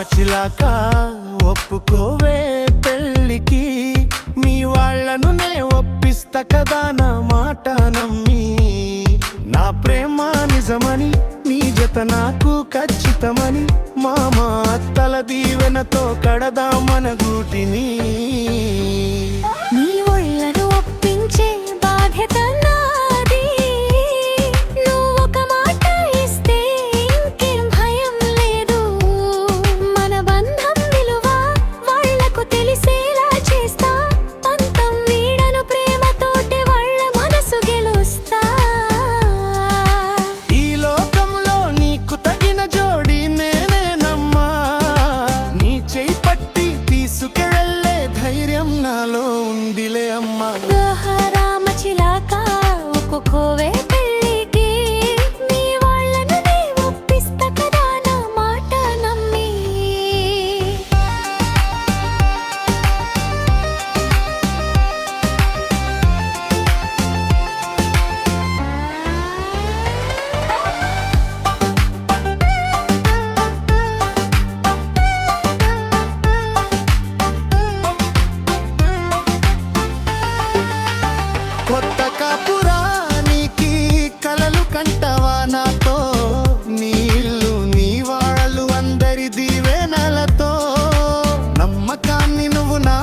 చిలాక ఒప్పుకోవే పెళ్ళికి. మీ వాళ్ళను నే ఒప్పిస్తా కదా నా మాట నమ్మి. నా ప్రేమ నిజమని నీ జత నాకు ఖచ్చితమని. మామ అత్తల దీవెనతో కడదా మన గూటిని. దిలే అమ్మా. రామ చిలాక ఒక్కొక్కవే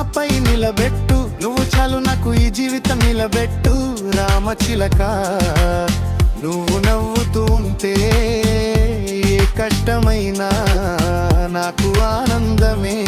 నాపై నిలబెట్టు. నువ్వు చాలు నాకు ఈ జీవితం నిలబెట్టు. రామచిలక నువ్వు నవ్వుతూ ఉంటే ఏ కష్టమైనా నాకు ఆనందమే.